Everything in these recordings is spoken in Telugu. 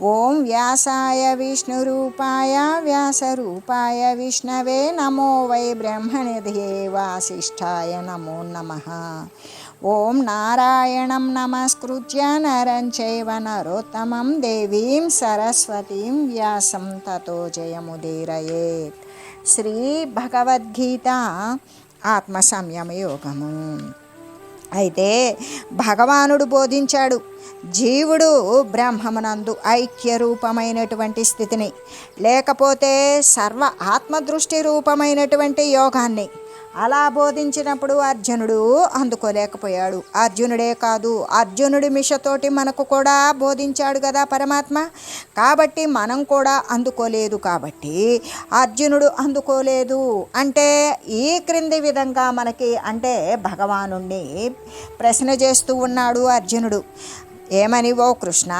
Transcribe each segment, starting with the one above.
ఓం వ్యాసాయ విష్ణురూపాయ వ్యాసరూపాయ విష్ణవే నమో వై బ్రహ్మనిధే వాసిష్ఠాయ నమో నమ. ఓం నారాయణం నమస్కృత్య నరం చైవ నరోత్తమం దేవీం సరస్వతీం వ్యాసం తతో జయముదీరయేత్. శ్రీ భగవద్గీత ఆత్మ సంయమ యోగము అయితే భగవానుడు బోధించాడు జీవుడు బ్రహ్మమునందు ఐక్య రూపమైనటువంటి స్థితిని లేకపోతే సర్వ ఆత్మదృష్టి రూపమైనటువంటి యోగాన్ని అలా బోధించినప్పుడు అర్జునుడు అందుకోలేకపోయాడు. అర్జునుడే కాదు అర్జునుడి మిషతోటి మనకు కూడా బోధించాడు కదా పరమాత్మ. కాబట్టి మనం కూడా అందుకోలేదు కాబట్టి అర్జునుడు అందుకోలేదు. అంటే ఈ క్రింది విధంగా మనకి అంటే భగవానుణ్ణి ప్రశ్న చేస్తూ ఉన్నాడు అర్జునుడు. ఏమని ఓ కృష్ణ?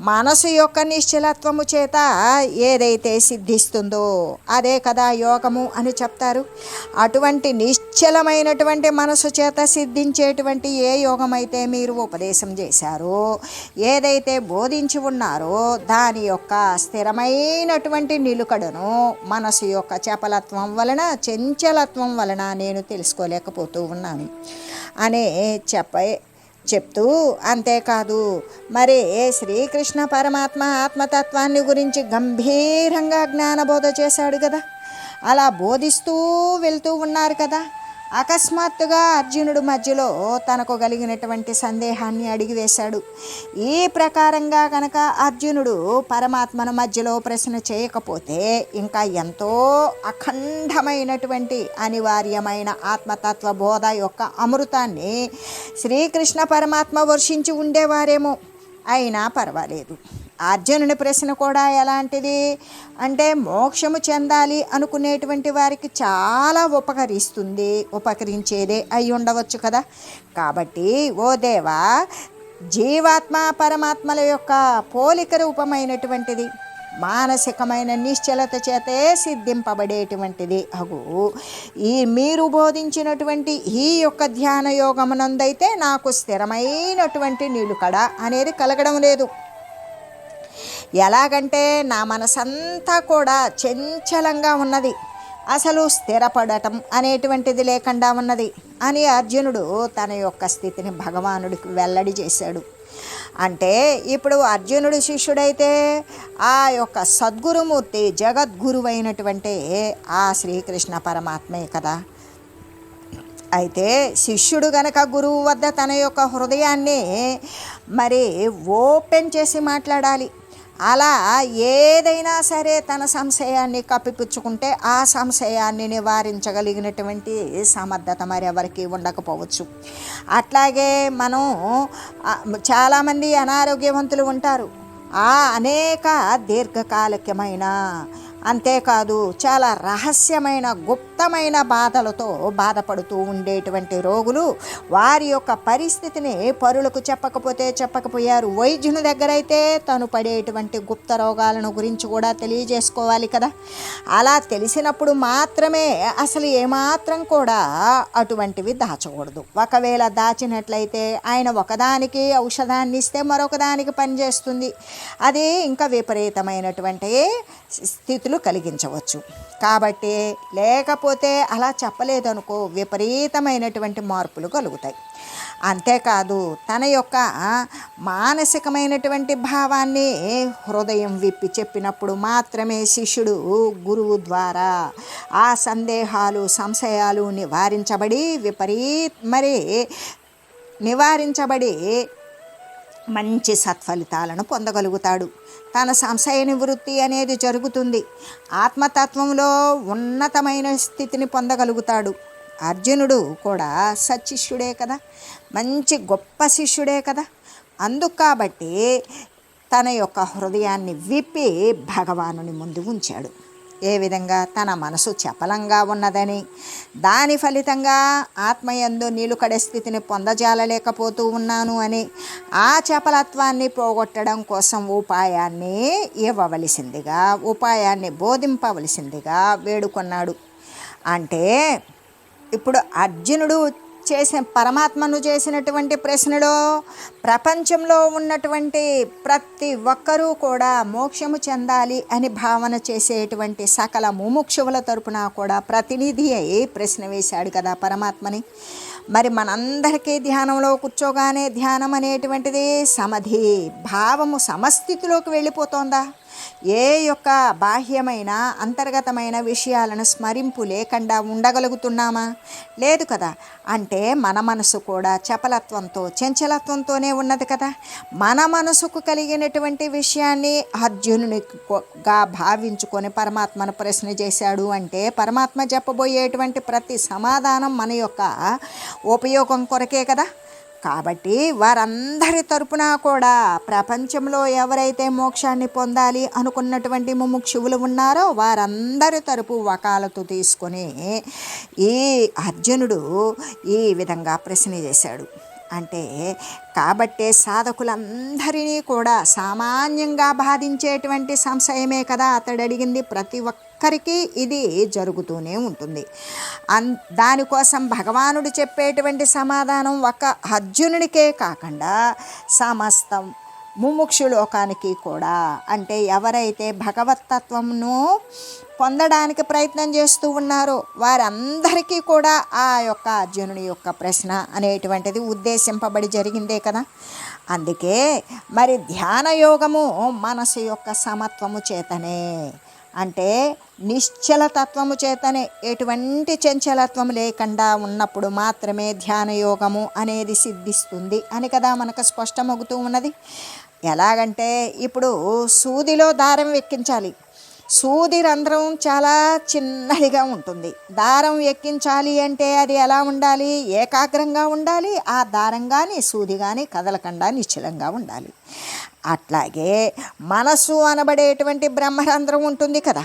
మనసు యొక్క నిశ్చలత్వము చేత ఏదైతే సిద్ధిస్తుందో అదే కదా యోగము అని చెప్తారు. అటువంటి నిశ్చలమైనటువంటి మనసు చేత సిద్ధించేటువంటి ఏ యోగమైతే మీరు ఉపదేశం చేశారో ఏదైతే బోధించి ఉన్నారో దాని యొక్క స్థిరమైనటువంటి నిలుకడను మనసు యొక్క చపలత్వం వలన చంచలత్వం వలన నేను తెలుసుకోలేకపోతూ ఉన్నాను. అనే చెప్పే చెప్తూ అంతేకాదు. మరి శ్రీకృష్ణ పరమాత్మ ఆత్మతత్వాన్ని గురించి గంభీరంగా జ్ఞానబోధ చేశాడు కదా అలా బోధిస్తూ వెళ్తూ ఉన్నారు కదా. అకస్మాత్తుగా అర్జునుడు మధ్యలో తనకు కలిగినటువంటి సందేహాన్ని అడిగివేశాడు. ఈ ప్రకారంగా కనుక అర్జునుడు పరమాత్మను మధ్యలో ప్రశ్న చేయకపోతే ఇంకా ఎంతో అఖండమైనటువంటి అనివార్యమైన ఆత్మతత్వ బోధ యొక్క అమృతాన్ని శ్రీకృష్ణ పరమాత్మ వర్షించి ఉండేవారేమో. అయినా పర్వాలేదు. అర్జునుని ప్రశ్న కూడా ఎలాంటిది? అంటే మోక్షము చెందాలి అనుకునేటువంటి వారికి చాలా ఉపకరిస్తుంది ఉపకరించేదే అయి ఉండవచ్చు కదా. కాబట్టి ఓ దేవా జీవాత్మ పరమాత్మల యొక్క పోలిక రూపమైనటువంటిది మానసికమైన నిశ్చలత చేతే సిద్ధింపబడేటువంటిది. అగు ఈ మీరు బోధించినటువంటి ఈ యొక్క ధ్యాన యోగమునందైతే నాకు స్థిరమైనటువంటి నిలుకడ అనేది కలగడం లేదు. ఎలాగంటే నా మనసంతా కూడా చంచలంగా ఉన్నది. అసలు స్థిరపడటం అనేటువంటిది లేకుండా ఉన్నది అని అర్జునుడు తన యొక్క స్థితిని భగవానుడికి వెల్లడి చేశాడు. అంటే ఇప్పుడు అర్జునుడు శిష్యుడైతే ఆ యొక్క సద్గురుమూర్తి జగద్గురువైనటువంటి ఆ శ్రీకృష్ణ పరమాత్మే కదా. అయితే శిష్యుడు గనక గురువు వద్ద తన యొక్క హృదయాన్ని మరి ఓపెన్ చేసి మాట్లాడాలి. అలా ఏదైనా సరే తన సంశయాన్ని కప్పిపుచ్చుకుంటే ఆ సంశయాన్ని నివారించగలిగినటువంటి సమర్థత మరి ఎవరికి ఉండకపోవచ్చు. అట్లాగే మనం చాలామంది అనారోగ్యవంతులు ఉంటారు. ఆ అనేక దీర్ఘకాలికమైన అంతేకాదు చాలా రహస్యమైన గుప్తమైన బాధలతో బాధపడుతూ ఉండేటువంటి రోగులు వారి యొక్క పరిస్థితిని పరులకు చెప్పకపోతే చెప్పకపోయారు. వైద్యుని దగ్గర అయితే తను పడేటువంటి గుప్త రోగాలను గురించి కూడా తెలియజేసుకోవాలి కదా. అలా తెలిసినప్పుడు మాత్రమే అసలు ఏమాత్రం కూడా అటువంటివి దాచకూడదు. ఒకవేళ దాచినట్లయితే ఆయన ఒకదానికి ఔషధాన్ని ఇస్తే మరొకదానికి పనిచేస్తుంది. అది ఇంకా విపరీతమైనటువంటి స్థితిలో కలిగించవచ్చు. కాబట్టి లేకపోతే అలా చెప్పలేదనుకో విపరీతమైనటువంటి మార్పులు కలుగుతాయి. అంతేకాదు తన యొక్క మానసికమైనటువంటి భావాన్ని హృదయం విప్పి చెప్పినప్పుడు మాత్రమే శిష్యుడు గురువు ద్వారా ఆ సందేహాలు సంశయాలు నివారించబడి విపరీత మరి నివారించబడి మంచి సత్ఫలితాలను పొందగలుగుతాడు. తన సంశయ నివృత్తి అనేది జరుగుతుంది. ఆత్మతత్వంలో ఉన్నతమైన స్థితిని పొందగలుగుతాడు. అర్జునుడు కూడా సత్శిష్యుడే కదా. మంచి గొప్ప శిష్యుడే కదా. అందుకు కాబట్టి తన యొక్క హృదయాన్ని విప్పి భగవానుని ముందు ఉంచాడు. ఏ విధంగా తన మనసు చపలంగా ఉన్నదని. దాని ఫలితంగా ఆత్మయందు నీలుకడే స్థితిని పొందజాలలేకపోతూ ఉన్నాను అని ఆ చపలత్వాన్ని పోగొట్టడం కోసం ఉపాయాన్ని ఇవ్వవలసిందిగా ఉపాయాన్ని బోధింపవలసిందిగా వేడుకొన్నాడు. అంటే ఇప్పుడు అర్జునుడు చేసిన పరమాత్మను చేసినటువంటి ప్రశ్నలో ప్రపంచంలో ఉన్నటువంటి ప్రతి ఒక్కరూ కూడా మోక్షము చెందాలి అని భావన చేసేటువంటి సకల ముముక్షువుల తరపున కూడా ప్రతినిధి అయి ప్రశ్న వేశాడు కదా పరమాత్మని. మరి మనందరికీ ధ్యానంలో కూర్చోగానే ధ్యానం అనేటువంటిది సమధి భావము సమస్థితిలోకి వెళ్ళిపోతోందా? ఏ యొక్క బాహ్యమైన అంతర్గతమైన విషయాలను స్మరింపు లేకుండా ఉండగలుగుతున్నామా? లేదు కదా. అంటే మన మనసు కూడా చపలత్వంతో చంచలత్వంతోనే ఉన్నది కదా. మన మనసుకు కలిగినటువంటి విషయాన్ని అర్జునునిగా భావించుకొని పరమాత్మను ప్రశ్న చేశాడు అంటే పరమాత్మ చెప్పబోయేటువంటి ప్రతి సమాధానం మన యొక్క ఉపయోగం కొరకే కదా. కాబట్టి వారందరి తరపున కూడా ప్రపంచంలో ఎవరైతే మోక్షాన్ని పొందాలి అనుకున్నటువంటి ముముక్షువులు ఉన్నారో వారందరి తరపు వకాలతో తీసుకొని ఈ అర్జునుడు ఈ విధంగా ప్రశ్న చేశాడు. అంటే కాబట్టే సాధకులందరినీ కూడా సామాన్యంగా బాధించేటువంటి సంశయమే కదా అతడు అడిగింది ప్రతి ఒక్కరికి ఇది జరుగుతూనే ఉంటుంది. అన్ దానికోసం భగవానుడు చెప్పేటువంటి సమాధానం ఒక అర్జునుడికే కాకుండా సమస్తం ముముక్షు లోకానికి కూడా. అంటే ఎవరైతే భగవతత్వంను పొందడానికి ప్రయత్నం చేస్తూ ఉన్నారో వారందరికీ కూడా ఆ యొక్క అర్జునుని యొక్క ప్రశ్న అనేటువంటిది ఉద్దేశింపబడి జరిగిందే కదా. అందుకే మరి ధ్యాన యోగము మనసు యొక్క సమత్వము చేతనే అంటే నిశ్చలతత్వము చేతనే ఎటువంటి చంచలత్వం లేకుండా ఉన్నప్పుడు మాత్రమే ధ్యాన యోగము అనేది సిద్ధిస్తుంది అని కదా మనకు స్పష్టమవుతూ ఉన్నది. ఎలాగంటే ఇప్పుడు సూదిలో దారం ఎక్కించాలి. సూది రంధ్రం చాలా చిన్నదిగా ఉంటుంది. దారం ఎక్కించాలి అంటే అది ఎలా ఉండాలి? ఏకాగ్రంగా ఉండాలి. ఆ దారం కానీ సూది కానీ కదలకుండా నిశ్చలంగా ఉండాలి. అట్లాగే మనసు అనబడేటువంటి బ్రహ్మరంధ్రం ఉంటుంది కదా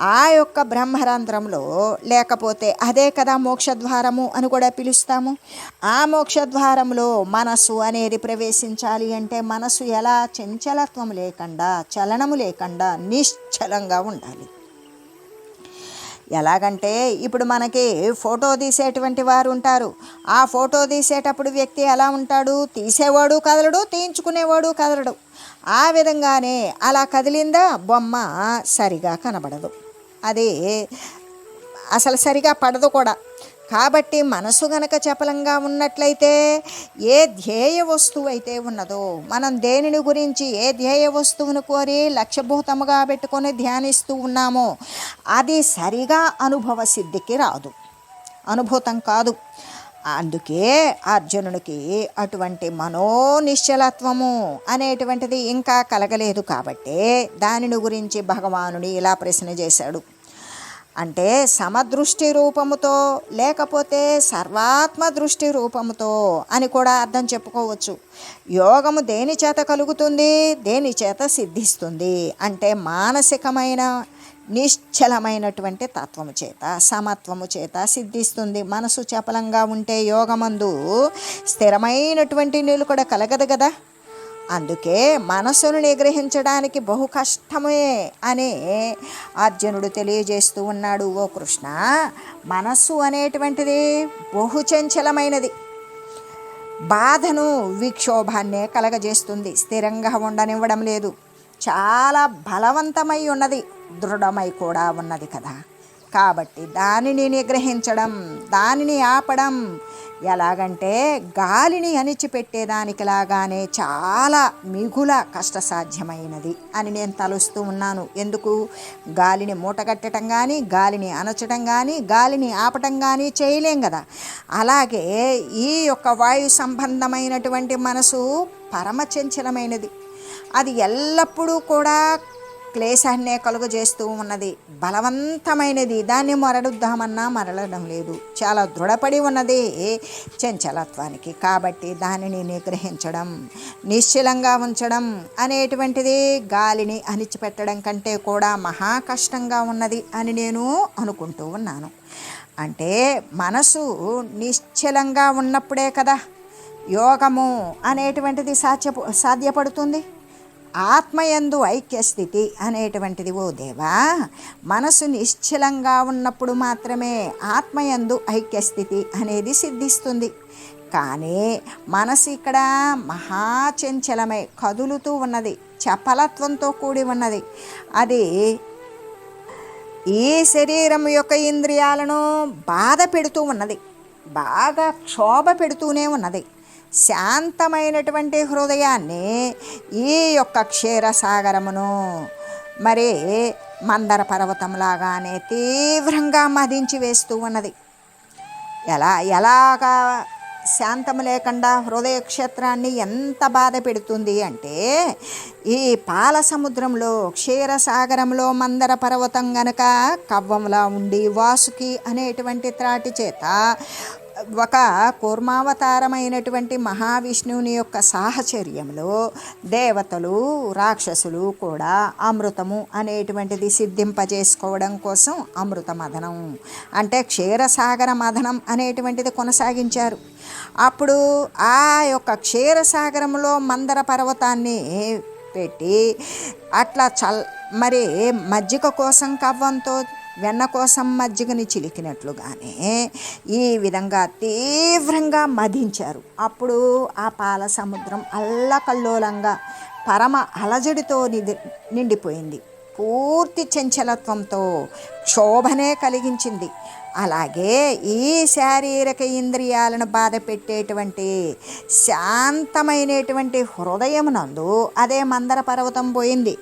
ఆ యొక్క బ్రహ్మరంధ్రంలో లేకపోతే అదే కదా మోక్షద్వారము అని కూడా పిలుస్తాము. ఆ మోక్షద్వారంలో మనసు అనేది ప్రవేశించాలి అంటే మనసు ఎలా చంచలత్వం లేకుండా చలనము లేకుండా నిశ్చలంగా ఉండాలి. ఎలాగంటే ఇప్పుడు మనకి ఫోటో తీసేటువంటి వారు ఉంటారు. ఆ ఫోటో తీసేటప్పుడు వ్యక్తి ఎలా ఉంటాడు? తీసేవాడు కదలడు తీయించుకునేవాడు కదలడు. ఆ విధంగానే అలా కదిలిందా బొమ్మ సరిగా కనబడదు. అది అసలు సరిగా పడదు కూడా. కాబట్టి మనసు గనక చపలంగా ఉన్నట్లయితే ఏ ధ్యేయ వస్తువు అయితే ఉన్నదో మనం దేనిని గురించి ఏ ధ్యేయ వస్తువును కోరి లక్ష్యభూతముగా పెట్టుకొని ధ్యానిస్తూ ఉన్నామో అది సరిగా అనుభవ సిద్ధికి రాదు. అనుభూతం కాదు. అందుకే అర్జునుడికి అటువంటి మనోనిశ్చలత్వము అనేటువంటిది ఇంకా కలగలేదు కాబట్టే దానిని గురించి భగవానుడు ఇలా ప్రశ్న చేశాడు. అంటే సమదృష్టి రూపముతో లేకపోతే సర్వాత్మ దృష్టి రూపముతో అని కూడా అర్థం చెప్పుకోవచ్చు. యోగము దేని చేత కలుగుతుంది? దేని చేత సిద్ధిస్తుంది? అంటే మానసికమైన నిశ్చలమైనటువంటి తత్వము చేత సమత్వము చేత సిద్ధిస్తుంది. మనసు చపలంగా ఉంటే యోగమందు స్థిరమైనటువంటి నిలుకడ కలగదు కదా? అందుకే మనసును నిగ్రహించడానికి బహు కష్టమే అని అర్జునుడు తెలియజేస్తూ ఉన్నాడు ఓ కృష్ణ మనస్సు అనేటువంటిది బహు చంచలమైనది. బాధను విక్షోభాన్నే కలగజేస్తుంది స్థిరంగా ఉండనివ్వడం లేదు. చాలా బలవంతమై ఉన్నది దృఢమై కూడా ఉన్నది కదా. కాబట్టి దానిని నిగ్రహించడం దానిని ఆపడం ఎలాగంటే గాలిని అణిచిపెట్టేదానికిలాగానే చాలా మిగుల కష్టసాధ్యమైనది అని నేను తలుస్తూ ఉన్నాను. ఎందుకు? గాలిని మూటగట్టడం కానీ గాలిని అణచడం కానీ గాలిని ఆపటం కానీ చేయలేం కదా. అలాగే ఈ యొక్క వాయు సంబంధమైనటువంటి మనసు పరమచంచలమైనది అది ఎల్లప్పుడూ కూడా క్లేశాన్నే కలుగజేస్తూ ఉన్నది. బలవంతమైనది. దాన్ని మరడుద్దామన్నా మరలడం లేదు. చాలా దృఢపడి ఉన్నది చంచలత్వానికి. కాబట్టి దానిని నిగ్రహించడం నిశ్చలంగా ఉంచడం అనేటువంటిది గాలిని అణిచిపెట్టడం కంటే కూడా మహా కష్టంగా ఉన్నది అని నేను అనుకుంటూ ఉన్నాను. అంటే మనసు నిశ్చలంగా ఉన్నప్పుడే కదా యోగము అనేటువంటిది సాధ్య సాధ్యపడుతుంది. ఆత్మయందు ఐక్యస్థితి అనేటువంటిది ఓ దేవా. మనసు నిశ్చలంగా ఉన్నప్పుడు మాత్రమే ఆత్మయందు ఐక్యస్థితి అనేది సిద్ధిస్తుంది. కానీ మనసు ఇక్కడ మహాచంచలమై కదులుతూ ఉన్నది. చపలత్వంతో కూడి ఉన్నది. అది ఈ శరీరం యొక్క ఇంద్రియాలను బాధ పెడుతూ ఉన్నది. బాగా క్షోభ పెడుతూనే ఉన్నది. శాంతమైనటువంటి హృదయాన్ని ఈ యొక్క క్షీరసాగరమును మరి మందర పర్వతంలాగానే తీవ్రంగా మదించి వేస్తూ ఉన్నది. ఎలా ఎలాగా శాంతం లేకుండా హృదయ క్షేత్రాన్ని ఎంత బాధ పెడుతుంది అంటే ఈ పాల సముద్రంలో క్షీరసాగరంలో మందర పర్వతం గనక కవ్వంలా ఉండి వాసుకి అనేటువంటి త్రాటి చేత ఒక కూర్మావతారమైనటువంటి మహావిష్ణువుని యొక్క సాహచర్యంలో దేవతలు రాక్షసులు కూడా అమృతము అనేటువంటిది సిద్ధింపజేసుకోవడం కోసం అమృత మదనం అంటే క్షీరసాగర మదనం అనేటువంటిది కొనసాగించారు. అప్పుడు ఆ యొక్క క్షీరసాగరంలో మందర పర్వతాన్ని పెట్టి అట్లా చల్ మరి మజ్జిగ కోసం కవ్వంతో వెన్న కోసం మజ్జిగని చిలికినట్లుగానే ఈ విధంగా తీవ్రంగా మధించారు అప్పుడు ఆ పాల సముద్రం అల్లకల్లోలంగా పరమ అలజడితో నిది నిండిపోయింది. పూర్తి చంచలత్వంతో క్షోభనే కలిగించింది. అలాగే ఈ శారీరక ఇంద్రియాలను బాధ పెట్టేటువంటి శాంతమైనటువంటి హృదయమునందు అదే మందర పర్వతం పోయింది.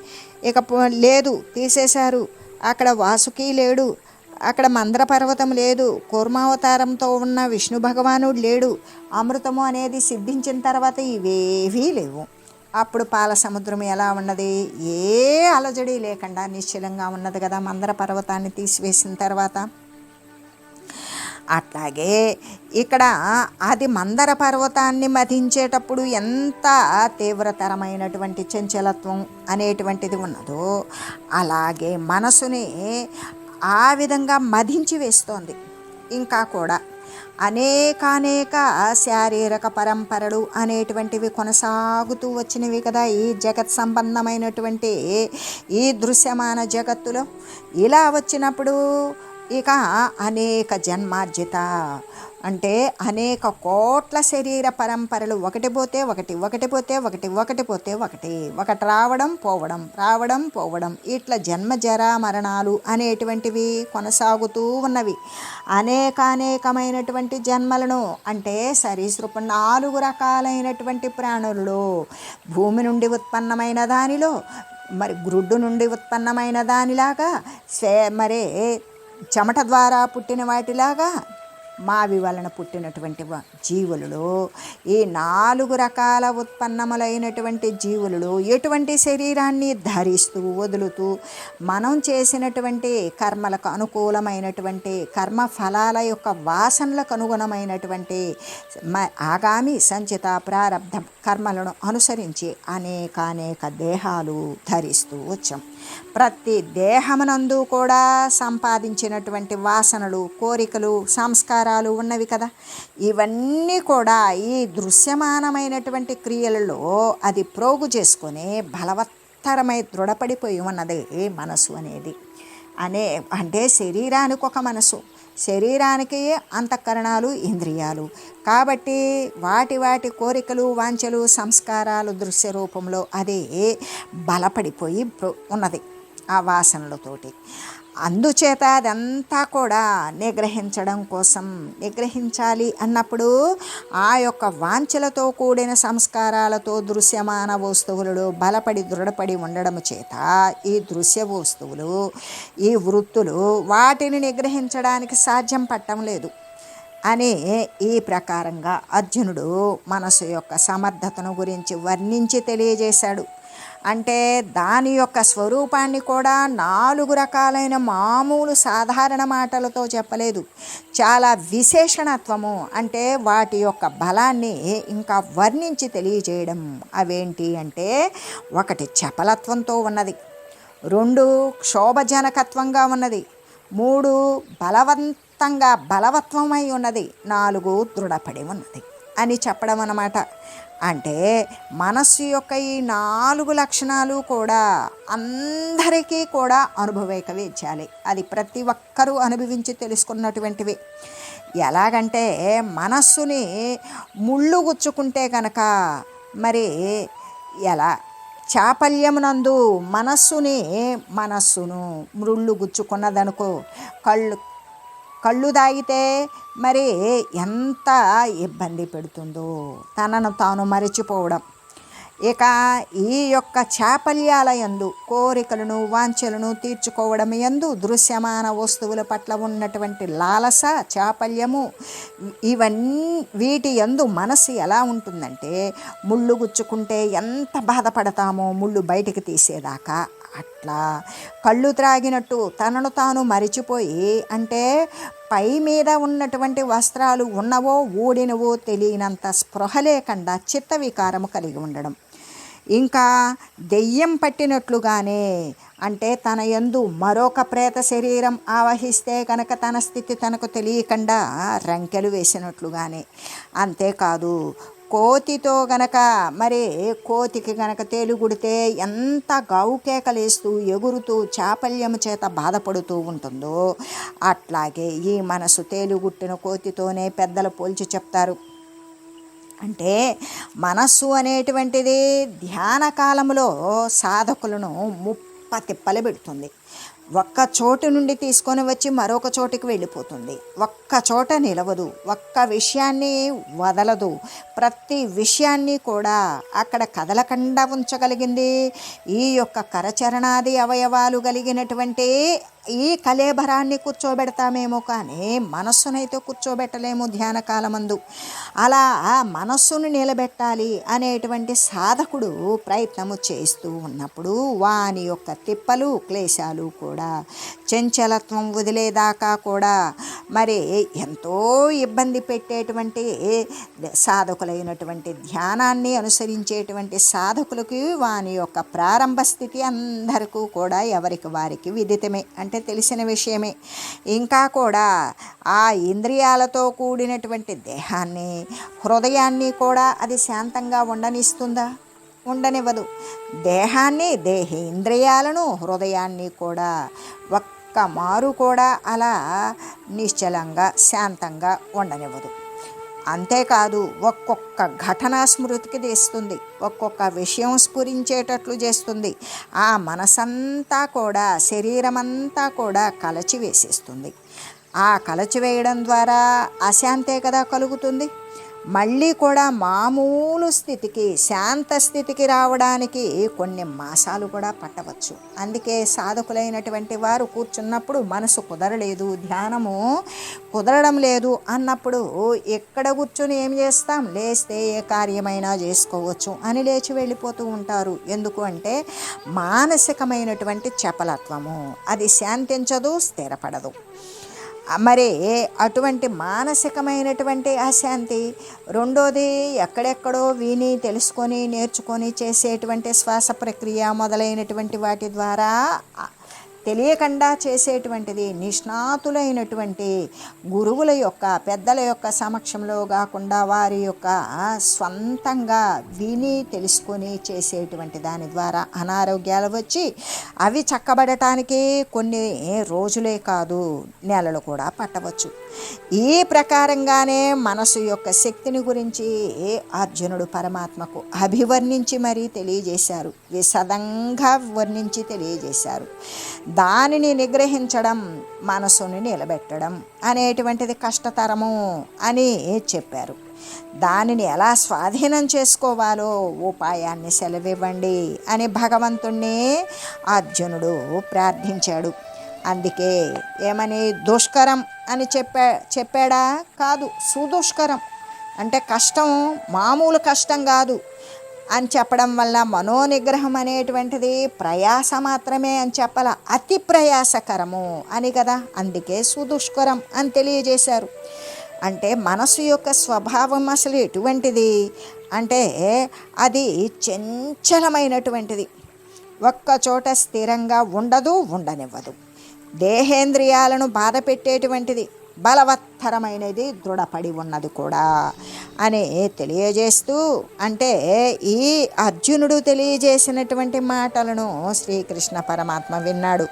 ఇక లేదు తీసేశారు. అక్కడ వాసుకి లేడు. అక్కడ మందర పర్వతం లేదు. కూర్మావతారంతో ఉన్న విష్ణు భగవానుడు లేడు. అమృతము అనేది సిద్ధించిన తర్వాత ఇవేవీ లేవు. అప్పుడు పాల సముద్రం ఎలా ఉన్నది? ఏ అలజడి లేకుండా నిశ్చలంగా ఉన్నది కదా మందర పర్వతాన్ని తీసివేసిన తర్వాత. అట్లాగే ఇక్కడ అది మందర పర్వతాన్ని మధించేటప్పుడు ఎంత తీవ్రతరమైనటువంటి చంచలత్వం అనేటువంటిది ఉన్నదో అలాగే మనసుని ఆ విధంగా మధించి వేస్తోంది. ఇంకా కూడా అనేకానేక శారీరక పరంపరలు అనేటువంటివి కొనసాగుతూ వచ్చినవి కదా ఈ జగత్ సంబంధమైనటువంటి ఈ దృశ్యమాన జగత్తులో. ఇలా వచ్చినప్పుడు ఇక అనేక జన్మార్జిత. అంటే అనేక కోట్ల శరీర పరంపరలు ఒకటి పోతే ఒకటి ఒకటి పోతే ఒకటి ఒకటి పోతే ఒకటి ఒకటి రావడం పోవడం రావడం పోవడం. ఇట్లా జన్మ జరా మరణాలు అనేటువంటివి కొనసాగుతూ ఉన్నవి. అనేక అనేకమైనటువంటి జన్మలను అంటే సరీసృప నాలుగు రకాలైనటువంటి ప్రాణులలో భూమి నుండి ఉత్పన్నమైన దానిలో మరి గ్రుడ్డు నుండి ఉత్పన్నమైన దానిలాగా స్వే మరే చెమట ద్వారా పుట్టిన వాటిలాగా మావి వలన పుట్టినటువంటి జీవులలో ఈ నాలుగు రకాల ఉత్పన్నములైనటువంటి జీవులలో ఎటువంటి శరీరాన్ని ధరిస్తూ వదులుతూ మనం చేసినటువంటి కర్మలకు అనుకూలమైనటువంటి కర్మ ఫలాల యొక్క వాసనలకు అనుగుణమైనటువంటి ఆగామి సంచిత ప్రారంధ కర్మలను అనుసరించి అనేక అనేక దేహాలు ధరిస్తూ వచ్చాం. ప్రతి దేహమునందు కూడా సంపాదించినటువంటి వాసనలు కోరికలు సంస్కారాలు ఉన్నవి కదా. ఇవన్నీ కూడా ఈ దృశ్యమానమైనటువంటి క్రియలలో అది ప్రోగు చేసుకొని బలవత్తరమై దృఢపడిపోయి ఉన్నది మనసు అనేది. అనే అంటే శరీరానికి ఒక మనసు. శరీరానికి అంతఃకరణాలు ఇంద్రియాలు. కాబట్టి వాటి వాటి కోరికలు వాంఛలు సంస్కారాలు దృశ్య రూపంలో అదే బలపడిపోయి ఉన్నది ఆ వాసనలతోటి. అందుచేత అదంతా కూడా నిగ్రహించడం కోసం నిగ్రహించాలి అన్నప్పుడు ఆ యొక్క వాంఛలతో కూడిన సంస్కారాలతో దృశ్యమాన వస్తువులలో బలపడి దృఢపడి ఉండడం చేత ఈ దృశ్య వస్తువులు ఈ వృత్తులు వాటిని నిగ్రహించడానికి సాధ్యం పట్టం లేదు అని ఈ ప్రకారంగా అర్జునుడు మనసు యొక్క సమర్థతను గురించి వర్ణించి తెలియజేశాడు. అంటే దాని యొక్క స్వరూపాన్ని కూడా నాలుగు రకాలైన మామూలు సాధారణ మాటలతో చెప్పలేదు. చాలా విశేషణత్వము అంటే వాటి యొక్క బలాన్ని ఇంకా వర్ణించి తెలియజేయడం అవేంటి అంటే ఒకటి చపలత్వంతో ఉన్నది. రెండు క్షోభజనకత్వంగా ఉన్నది. మూడు బలవంతంగా బలవత్వమై ఉన్నది. నాలుగు దృఢపడి ఉన్నది అని చెప్పడం అన్నమాట అంటే మనస్సు యొక్క ఈ నాలుగు లక్షణాలు కూడా అందరికీ కూడా అనుభవేక వేచాలి అది ప్రతి ఒక్కరూ అనుభవించి తెలుసుకున్నటువంటివి. ఎలాగంటే మనస్సుని ముళ్ళు గుచ్చుకుంటే కనుక మరి ఎలా? చాపల్యమునందు మనస్సుని మనస్సును ముళ్ళు గుచ్చుకున్నదనుకో కళ్ళు కళ్ళు తాగితే మరి ఎంత ఇబ్బంది పెడుతుందో తనను తాను మరిచిపోవడం. ఇక ఈ యొక్క చాపల్యాలయందు కోరికలను వాంఛలను తీర్చుకోవడం యందు దృశ్యమాన వస్తువుల పట్ల ఉన్నటువంటి లాలస చాపల్యము ఇవన్నీ వీటి యందు మనసు ఎలా ఉంటుందంటే ముళ్ళు గుచ్చుకుంటే ఎంత బాధపడతామో ముళ్ళు బయటికి తీసేదాకా అట్లా కళ్ళు త్రాగినట్టు తనను తాను మరిచిపోయి అంటే పై మీద ఉన్నటువంటి వస్త్రాలు ఉన్నవో ఊడినవో తెలియనంత స్పృహ లేకుండా చిత్త వికారము కలిగి ఉండడం. ఇంకా దెయ్యం పట్టినట్లుగానే అంటే తన యందు మరొక ప్రేత శరీరం ఆవహిస్తే కనుక తన స్థితి తనకు తెలియకుండా రంకెలు వేసినట్లుగానే. అంతేకాదు కోతితో గనక మరి కోతికి గనక తేలుగుడితే ఎంత గావుకేకలేస్తూ ఎగురుతూ చాపల్యము చేత బాధపడుతూ ఉంటుందో అట్లాగే ఈ మనసు తేలుగుట్టిన కోతితోనే పెద్దలు పోల్చి చెప్తారు. అంటే మనస్సు అనేటువంటిది ధ్యాన కాలంలో సాధకులను ముప్ప తిప్పలు పెడుతుంది. ఒక్క చోటు నుండి తీసుకొని వచ్చి మరొక చోటికి వెళ్ళిపోతుంది. ఒక్క చోట నిలవదు ఒక్క విషయాన్ని వదలదు. ప్రతి విషయాన్ని కూడా అక్కడ కదలకుండా ఉంచగలిగింది. ఈ యొక్క కరచరణాది అవయవాలు కలిగినటువంటి ఈ కలేభరాన్ని కూర్చోబెడతామేమో కానీ మనస్సునైతే కూర్చోబెట్టలేము ధ్యాన కాలమందు. అలా మనస్సును నిలబెట్టాలి అనేటువంటి సాధకుడు ప్రయత్నము చేస్తూ ఉన్నప్పుడు వాని యొక్క తిప్పలు క్లేశాలు కూడా చంచలత్వం వదిలేదాకా కూడా మరి ఎంతో ఇబ్బంది పెట్టేటువంటి సాధకులైనటువంటి ధ్యానాన్ని అనుసరించేటువంటి సాధకులకి వాని యొక్క ప్రారంభ స్థితి అందరికీ కూడా ఎవరికి వారికి విదితమే. అంటే తెలిసిన విషయమే. ఇంకా కూడా ఆ ఇంద్రియాలతో కూడినటువంటి దేహాన్ని హృదయాన్ని కూడా అది శాంతంగా ఉండనిస్తుందా? ఉండనివ్వదు. దేహాన్ని దేహ ఇంద్రియాలను హృదయాన్ని కూడా ఒక్క మారు కూడా అలా నిశ్చలంగా శాంతంగా ఉండనివ్వదు. అంతేకాదు ఒక్కొక్క ఘటన స్మృతికి తీస్తుంది ఒక్కొక్క విషయం స్ఫురించేటట్లు చేస్తుంది. ఆ మనసంతా కూడా శరీరమంతా కూడా కలచి వేసేస్తుంది ఆ కలచి వేయడం ద్వారా అశాంతే కదా కలుగుతుంది? మళ్ళీ కూడా మామూలు స్థితికి శాంత స్థితికి రావడానికి కొన్ని మాసాలు కూడా పట్టవచ్చు. అందుకే సాధకులైనటువంటి వారు కూర్చున్నప్పుడు మనసు కుదరలేదు ధ్యానము కుదరడం లేదు అన్నప్పుడు ఎక్కడ కూర్చొని ఏం చేస్తాం? లేస్తే ఏ కార్యమైనా చేసుకోవచ్చు అని లేచి వెళ్ళిపోతూ ఉంటారు. ఎందుకు అంటే మానసికమైనటువంటి చపలత్వము. అది శాంతించదు స్థిరపడదు. మరి అటువంటి మానసికమైనటువంటి అశాంతి రెండోది ఎక్కడెక్కడో విని తెలుసుకొని నేర్చుకొని చేసేటువంటి శ్వాస ప్రక్రియ మొదలైనటువంటి వాటి ద్వారా తెలియకుండా చేసేటువంటిది నిష్ణాతులైనటువంటి గురువుల యొక్క పెద్దల యొక్క సమక్షంలో కాకుండా వారి యొక్క స్వంతంగా విని తెలుసుకొని చేసేటువంటి దాని ద్వారా అనారోగ్యాలు వచ్చి అవి చక్కబడటానికి కొన్ని రోజులే కాదు నెలలు కూడా పట్టవచ్చు. ఈ ప్రకారంగానే మనసు యొక్క శక్తిని గురించి అర్జునుడు పరమాత్మకు అభివర్ణించి మరీ తెలియజేశారు. విశదంగా వర్ణించి తెలియజేశారు. దానిని నిగ్రహించడం మనసుని నిలబెట్టడం అనేటువంటిది కష్టతరము అని చెప్పారు. దానిని ఎలా స్వాధీనం చేసుకోవాలో ఉపాయాన్ని సెలవివ్వండి అని భగవంతుణ్ణి అర్జునుడు ప్రార్థించాడు. అందుకే ఏమని దుష్కరం అని చెప్పా చెప్పాడా? కాదు సుదుష్కరం. అంటే కష్టం మామూలు కష్టం కాదు. అని చెప్పడం వల్ల మనోనిగ్రహం అనేటువంటిది ప్రయాస మాత్రమే అని చెప్పాల. అతి ప్రయాసకరము అని కదా? అందుకే సుదుష్కరం అని తెలియజేశారు. అంటే మనసు యొక్క స్వభావం అసలు ఎటువంటిది? అంటే అది చంచలమైనటువంటిది. ఒక్క చోట స్థిరంగా ఉండదు ఉండనివ్వదు. దేహేంద్రియాలను బాధ పెట్టేటువంటిది బలవత్తరమైనది దృఢపడి ఉన్నది కూడా అని తెలియజేస్తూ అంటే ఈ అర్జునుడు తెలియజేసినటువంటి మాటలను శ్రీకృష్ణ పరమాత్మ విన్నాడు.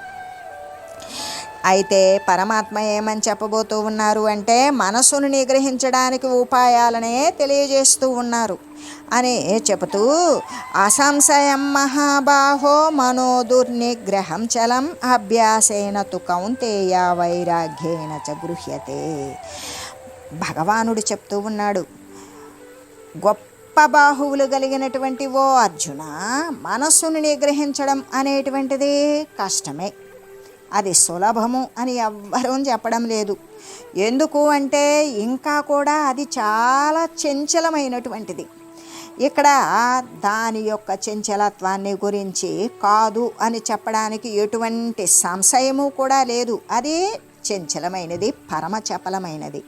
అయితే పరమాత్మ ఏమని చెప్పబోతూ ఉన్నారు అంటే మనసును నిగ్రహించడానికి ఉపాయాలనే తెలియజేస్తూ ఉన్నారు. అని చెబుతూ అసంశయం మహాబాహో మనోదుర్నిగ్రహం చలం అభ్యాసేన తు కౌంతేయ వైరాగ్యేన చ గృహ్యతే. భగవానుడు చెప్తూ ఉన్నాడు గొప్ప బాహువులు కలిగినటువంటి ఓ అర్జున మనస్సును నిగ్రహించడం అనేటువంటిది కష్టమే. అది సులభము అని ఎవ్వరూ చెప్పడం లేదు. ఎందుకు అంటే ఇంకా కూడా అది చాలా చంచలమైనటువంటిది. ఇక్కడ దాని యొక్క చంచలత్వాన్ని గురించి కాదు అని చెప్పడానికి ఎటువంటి సంశయము కూడా లేదు. అది చంచలమైనది పరమ చపలమైనది.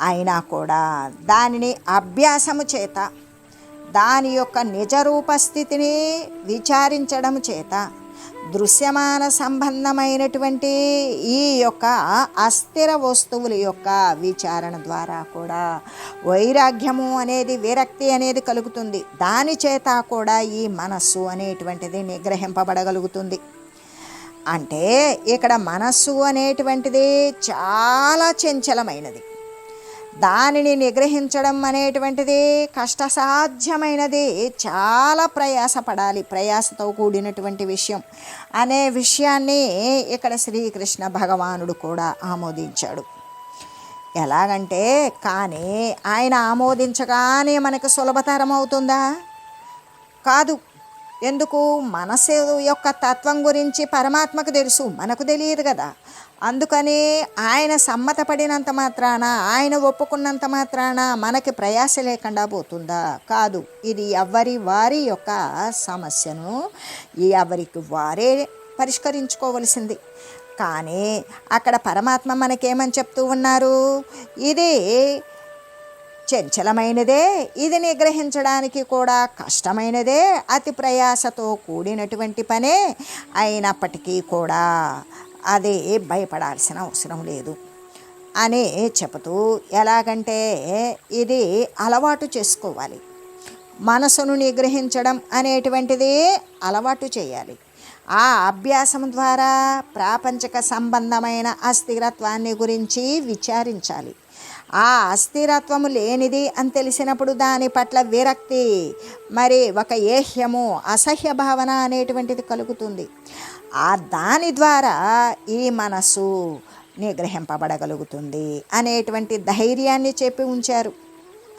అయినా కూడా దానిని అభ్యాసము చేత దాని యొక్క నిజరూప స్థితిని విచారించడం చేత దృశ్యమాన సంబంధమైనటువంటి ఈ యొక్క అస్థిర వస్తువుల యొక్క విచారణ ద్వారా కూడా వైరాగ్యము అనేది విరక్తి అనేది కలుగుతుంది. దాని చేత కూడా ఈ మనస్సు అనేటువంటిది నిగ్రహింపబడగలుగుతుంది. అంటే ఇక్కడ మనస్సు అనేటువంటిది చాలా చంచలమైనది. దానిని నిగ్రహించడం అనేటువంటిది కష్టసాధ్యమైనది. చాలా ప్రయాసపడాలి ప్రయాసతో కూడినటువంటి విషయం. అనే విషయాన్ని ఇక్కడ శ్రీకృష్ణ భగవానుడు కూడా ఆమోదించాడు. ఎలాగంటే కానీ ఆయన ఆమోదించగానే మనకు సులభతరం అవుతుందా కాదు ఎందుకు? మనసు యొక్క తత్వం గురించి పరమాత్మకు తెలుసు మనకు తెలియదు కదా. అందుకని ఆయన సమ్మతపడినంత మాత్రాన ఆయన ఒప్పుకున్నంత మాత్రాన మనకి ప్రయాస లేకుండా పోతుందా? కాదు ఇది ఎవరి వారి యొక్క సమస్యను ఎవరికి వారే పరిష్కరించుకోవలసింది. కానీ అక్కడ పరమాత్మ మనకేమని చెప్తూ ఉన్నారు? ఇది చంచలమైనదే. ఇది నిగ్రహించడానికి కూడా కష్టమైనదే. అతి ప్రయాసతో కూడినటువంటి పనే అయినప్పటికీ కూడా అది భయపడాల్సిన అవసరం లేదు. అని చెబుతూ ఎలాగంటే ఇది అలవాటు చేసుకోవాలి. మనసును నిగ్రహించడం అనేటువంటిది అలవాటు చేయాలి. ఆ అభ్యాసం ద్వారా ప్రాపంచక సంబంధమైన అస్థిరత్వాన్ని గురించి విచారించాలి. ఆ అస్థిరత్వము లేనిది అని తెలిసినప్పుడు దాని పట్ల విరక్తి మరి ఒక ఏహ్యము అసహ్య భావన అనేటువంటిది కలుగుతుంది. ఆ దాని ద్వారా ఈ మనస్సు నిగ్రహింపబడగలుగుతుంది అనేటువంటి ధైర్యాన్ని చెప్పి ఉంచారు.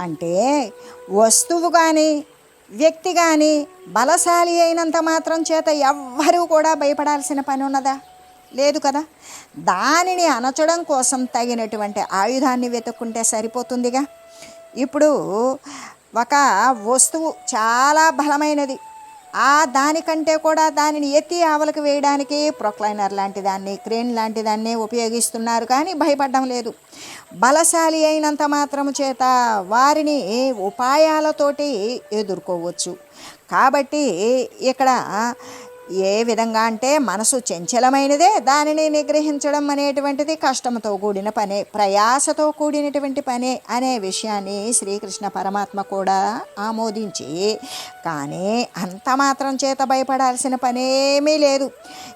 అంటే వస్తువు కానీ వ్యక్తి కానీ బలశాలి అయినంత మాత్రం చేత ఎవ్వరూ కూడా భయపడాల్సిన పని ఉన్నదా? లేదు కదా? దానిని అనచడం కోసం తగినటువంటి ఆయుధాన్ని వెతుక్కుంటే సరిపోతుందిగా. ఇప్పుడు ఒక వస్తువు చాలా బలమైనది. ఆ దానికంటే కూడా దానిని ఎత్తి ఆవలకు వేయడానికి ప్రొక్లైనర్ లాంటి దాన్ని క్రేన్ లాంటి దాన్ని ఉపయోగిస్తున్నారు కానీ భయపడడం లేదు. బలశాలి అయినంత మాత్రము చేత వారిని ఉపాయాలతోటి ఎదుర్కోవచ్చు. కాబట్టి ఇక్కడ ఏ విధంగా అంటే మనసు చంచలమైనదే దానిని నిగ్రహించడం అనేటువంటిది కష్టంతో కూడిన పనే ప్రయాసతో కూడినటువంటి పనే అనే విషయాన్ని శ్రీకృష్ణ పరమాత్మ కూడా ఆమోదించి కానీ అంత మాత్రం చేత భయపడాల్సిన పనేమీ లేదు.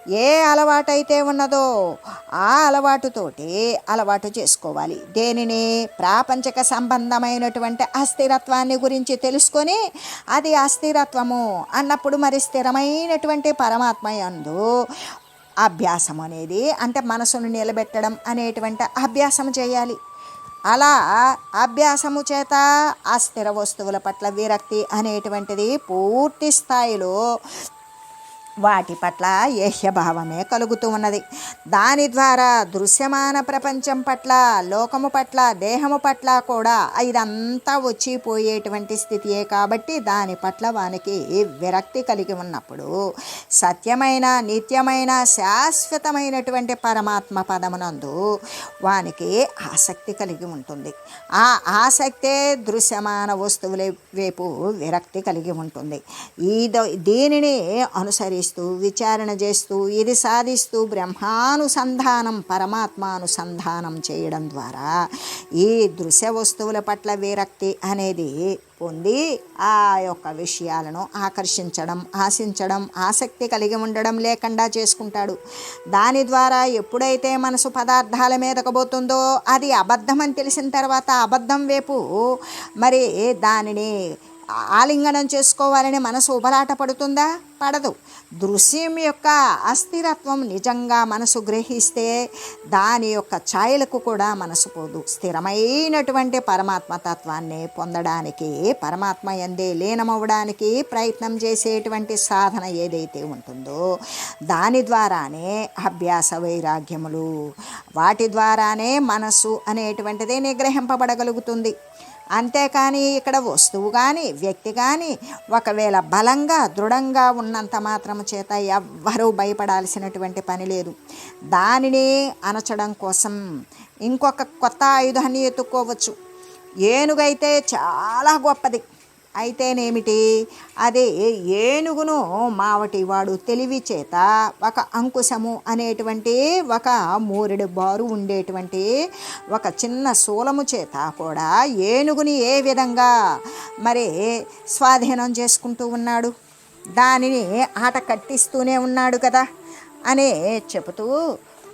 ఏ అలవాటైతే ఉన్నదో ఆ అలవాటుతోటి అలవాటు చేసుకోవాలి. దేనిని? ప్రాపంచక సంబంధమైనటువంటి అస్థిరత్వాన్ని గురించి తెలుసుకొని అది అస్థిరత్వము అన్నప్పుడు మరి స్థిరమైనటువంటి పరమాత్మ యందు అభ్యాసం అనేది అంటే మనసును నిలబెట్టడం అనేటువంటి అభ్యాసం చేయాలి. అలా అభ్యాసము చేత ఆ స్థిర వస్తువుల పట్ల విరక్తి అనేటువంటిది పూర్తి స్థాయిలో వాటి పట్ల ఏహ్యభావమే కలుగుతూ ఉన్నది. దాని ద్వారా దృశ్యమాన ప్రపంచం పట్ల లోకము పట్ల దేహము పట్ల కూడా ఇదంతా వచ్చిపోయేటువంటి స్థితియే కాబట్టి దాని పట్ల వానికి విరక్తి కలిగి ఉన్నప్పుడు సత్యమైన నిత్యమైన శాశ్వతమైనటువంటి పరమాత్మ పదమునందు వానికి ఆసక్తి కలిగి ఉంటుంది. ఆ ఆసక్తే దృశ్యమాన వస్తువుల వైపు విరక్తి కలిగి ఉంటుంది. ఈ దీనిని అనుసరిస్తూ విచారణ చేస్తూ ఇది సాధిస్తూ బ్రహ్మానుసంధానం పరమాత్మానుసంధానం చేయడం ద్వారా ఈ దృశ్య వస్తువుల పట్ల విరక్తి అనేది పొంది ఆ యొక్క విషయాలను ఆకర్షించడం ఆశించడం ఆసక్తి కలిగి ఉండడం లేకుండా చేసుకుంటాడు. దాని ద్వారా ఎప్పుడైతే మనసు పదార్థాల మీదకు పోతుందో అది అబద్ధం అని తెలిసిన తర్వాత అబద్ధం వైపు మరి దానిని ఆలింగనం చేసుకోవాలని మనసు ఉబలాట పడుతుందా? పడదు. దృశ్యం యొక్క అస్థిరత్వం నిజంగా మనసు గ్రహిస్తే దాని యొక్క ఛాయలకు కూడా మనసు పోదు. స్థిరమైనటువంటి పరమాత్మ తత్వాన్ని పొందడానికి పరమాత్మ ఎందే లీనమవ్వడానికి ప్రయత్నం చేసేటువంటి సాధన ఏదైతే ఉంటుందో దాని ద్వారానే అభ్యాస వైరాగ్యములు వాటి ద్వారానే మనస్సు అనేటువంటిది నిగ్రహింపబడగలుగుతుంది. అంతేకాని ఇక్కడ వస్తువు కానీ వ్యక్తి కానీ ఒకవేళ బలంగా దృఢంగా ఉన్నంత మాత్రం చేత ఎవ్వరూ భయపడాల్సినటువంటి పని లేదు. దానిని అనచడం కోసం ఇంకొక కొత్త ఆయుధాన్ని ఎత్తుక్కోవచ్చు ఏనుగైతే చాలా గొప్పది. అయితేనేమిటి? అదే ఏనుగును మావటి వాడు తెలివి చేత ఒక అంకుశము అనేటువంటి ఒక మూరెడు బారు ఉండేటువంటి ఒక చిన్న శూలము చేత కూడా ఏనుగుని ఏ విధంగా మరి స్వాధీనం చేసుకుంటూ ఉన్నాడు? దానిని ఆట కట్టిస్తూనే ఉన్నాడు కదా? అనే చెబుతూ